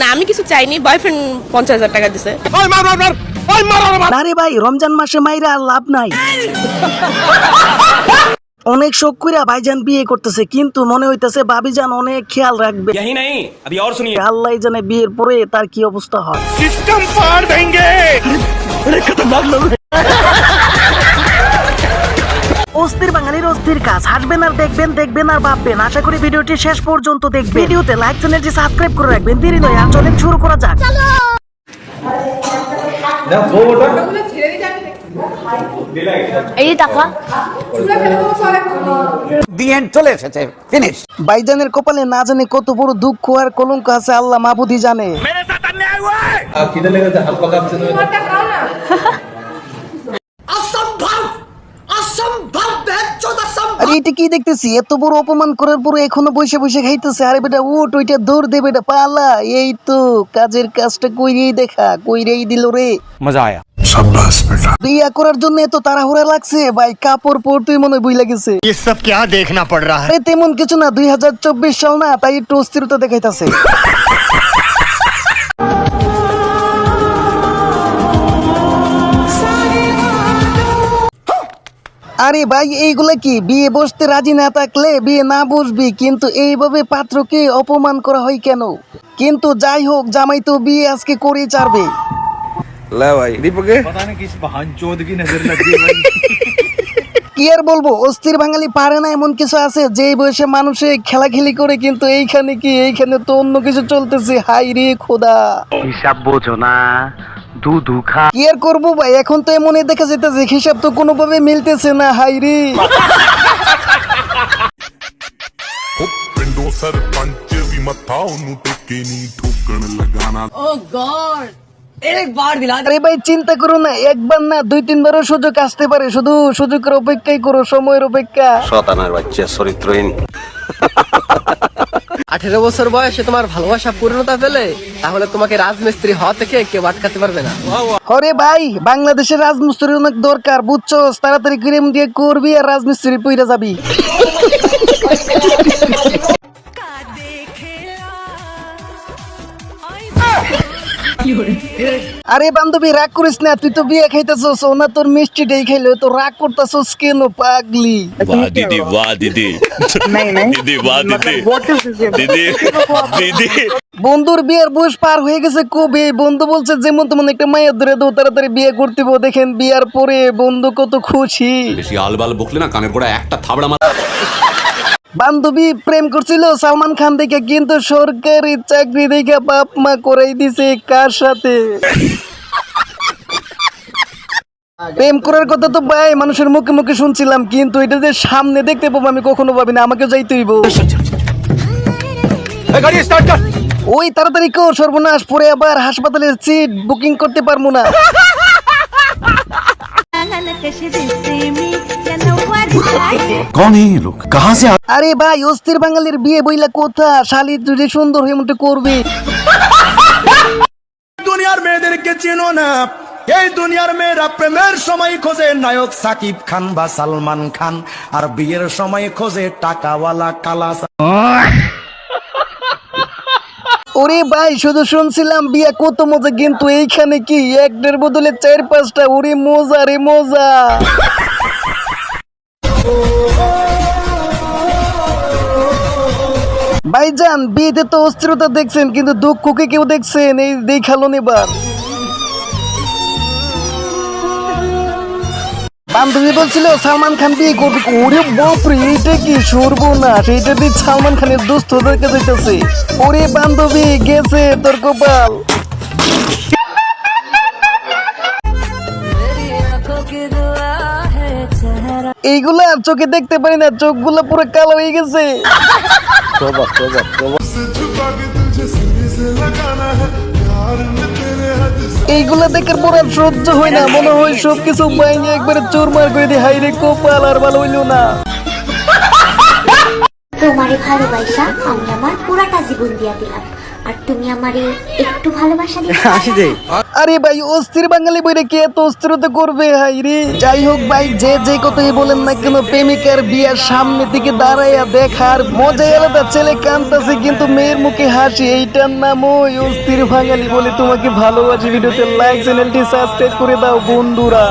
না আমি কিছু চাইনি বয়ফ্রেন্ড পঞ্চাশ হাজার টাকা দিছে। আরে ভাই রমজান মাসে মাইরা লাভ নাই। অনেক শোক কইরা ভাইজান বিয়ে করতেছে কিন্তু মনে হইতেছে ভাবিজান অনেক খেয়াল রাখবে। আল্লাহ জানে বিয়ের পরে তার কি অবস্থা হয়। সিস্টেম অস্থির কাজ হাসবেন আর দেখবেন দেখবেন আর ভাববেন। আশা করি ভিডিওটি শেষ পর্যন্ত দেখবেন। ভিডিওতে লাইক চ্যানেলটি সাবস্ক্রাইব করে রাখবেন। দেরি নয় আর চলেন শুরু করা যাক। এই টাকা। দি এন্ড চলে এসেছে ফিনিশ ভাইজানের কপালে না জানে কত বড় দুঃখ আর কলঙ্ক আছে আল্লাহ মাহবুদি জানে। আরে এটা কি দেখতেছি এত বড় অপমান করার পরে এখনো বসে বসে খাইতেছে আরে বেটা উঠ ওইটা দৌড় দে বেটা পালা এই তো কাজের কাজটা কইরেই দেখা কইরেই দিল রে मजा आया বিয়া করার জন্য এত তাড়াহুড়া লাগছে ভাই কাপড় পরতেই মনে হয় বই লাগেছে ये सब क्या देखना पड़ रहा है আরে তেমন কিছু না দুই সাল না তাই একটু অস্থিরতা দেখাইতেছে আরে ভাই এইগুলা কি? বিয়ে বসতে রাজি না থাকলে বিয়ে না বসবি কিন্তু এইভাবে পাত্রকে অপমান করা হয় কেন? কিন্তু যাই হোক জামাই তো বিয়ে আজকে করে চারবে কি আর বলব অস্থির বাঙালি পারে না এমন কিছু আছে যে বয়সে মানুষে খেলাখেলি করে কিন্তু এইখানে কি এইখানে তো অন্য কিছু চলতেছে। হাই রে খোদা। হিসাব বোঝো না। দুধু খা কি আর করবো ভাই এখন তো এমনই দেখা যেতেছে হিসাব তো কোনোভাবে মিলতেছে না হাই রে ਪਿੰਡੋਂ ਸਰਪੰਚ ਵੀ ਮੱਥਾ ਉਹਨੂੰ ਟੇਕੇ ਨਹੀਂ ਠੋਕਣ ਲਗਾਣਾ আরে ভাই চিন্তা করো না একবার না দুই তিনবারও সুযোগ আসতে পারে শুধু সুযোগের অপেক্ষাই করো সময়ের অপেক্ষা শতানার বাচ্চা চরিত্রহীন আঠেরো বছর বয়সে তোমার ভালোবাসা পূর্ণতা পেলে তাহলে তোমাকে রাজমিস্ত্রি হওয়া থেকে কেউ আটকাতে পারবে না। হরে ভাই, বাংলাদেশের রাজমিস্ত্রি অনেক দরকার, বুঝছ? তাড়াতাড়ি ক্রিম দিয়ে করবি আর রাজমিস্ত্রি পইরা যাবি। আরে বান্ধবী রাগ করিস না তুই তো বিয়ে খাইতেছস ওনা তোর মিষ্টি মিষ্টিটাই খাইলো তো রাগ করতেছস কেন পাগলি? বা দিদি বা দিদি। দিদি বা দিদি। দিদি দিদি। বন্ধুর বিয়ের বয়স পার হয়ে গেছে কবে? বন্ধু বলছে যেমন তেমন একটা মায়ের ধরে দেবো তাড়াতাড়ি বিয়ে করতে দেখেন বিয়ার পরে বন্ধু কত খুশি। বেশি আলবাল বকলে না কানের গোড়া একটা থাবড়া মারা বান্ধবী প্রেম করছিল সালমান খান দেখে কিন্তু সরকারি চাকরি দেখে বাপ মা করাই দিছে কার সাথে? প্রেম করার কথা তো ভাই মানুষের মুখে মুখে শুনছিলাম কিন্তু এটা যে সামনে দেখতে পাবো আমি কখনো ভাবি না আমাকে যাইতে হইব। ওই তাড়াতাড়ি কর সর্বনাশ পরে আবার হাসপাতালের সিট বুকিং করতে পারব না। कौन है ये लोग कहाँ से আরে ভাই অস্থির বাঙালির বিয়ে বইলা কোথা শালি তুই সুন্দর হয়ে মতো করবি দুনিয়ার মেয়েদেরকে চিনো না এই দুনিয়ার মেয়েরা প্রেমের সময় খোঁজে নায়ক সাকিব খান বা সালমান খান আর বিয়ের সময় খোঁজে টাকাওয়ালা কালা ওরে ভাই শুধু শুনছিলাম বিয়া কত মজা কিন্তু এইখানে কি একটার বদলে চার পাঁচটা ওরে মজা রে মজা ভাইজান, বিয়েতে তো অস্থিরতা দেখছেন, কিন্তু দুঃখকে কেউ দেখছেন? এই দেখাল এবার। বান্ধবী বলছিল, সালমান খান বিয়ে করবে। ওরে বাপরে এইটা কি সর্বনা সেইটা দিয়ে সালমান খানের দোস্ত দেখে যাইতেছে। ওরে বান্ধবী, গেছে তোর কপাল। এইগুলা আর চোখে দেখতে পারি না চোখগুলো পুরো কালো হয়ে গেছে। এইগুলা দেখার পর আর সহ্য হয় না মনে হয় সবকিছু বাইনে একবারে চুরমার করে দিয়ে হাইরে কপাল আর ভালো হইল না। তোমারে ভালোবাসা আমি আমার পুরাটা জীবন দিয়া দিলাম। আর তুমি আমারে একটু ভালোবাসা দিতে আরে ভাই, অস্থির বাঙালি বইরে কে এত অস্থিরতা করবে? হাই রে। যাই হোক ভাই, যে যে কথাই বলেন না কেন, প্রেমিকার বিয়ার সামনে দিকে দাঁড়াইয়া দেখার মজাই আলাদা। ছেলে কান্তাছে কিন্তু মেয়ের মুখে হাসি, এইটার নাম ওই অস্থির বাঙালি বলে তোমাকে ভালোবাসি। ভিডিওতে লাইক চ্যানেলটি সাবস্ক্রাইব করে দাও বন্ধুরা।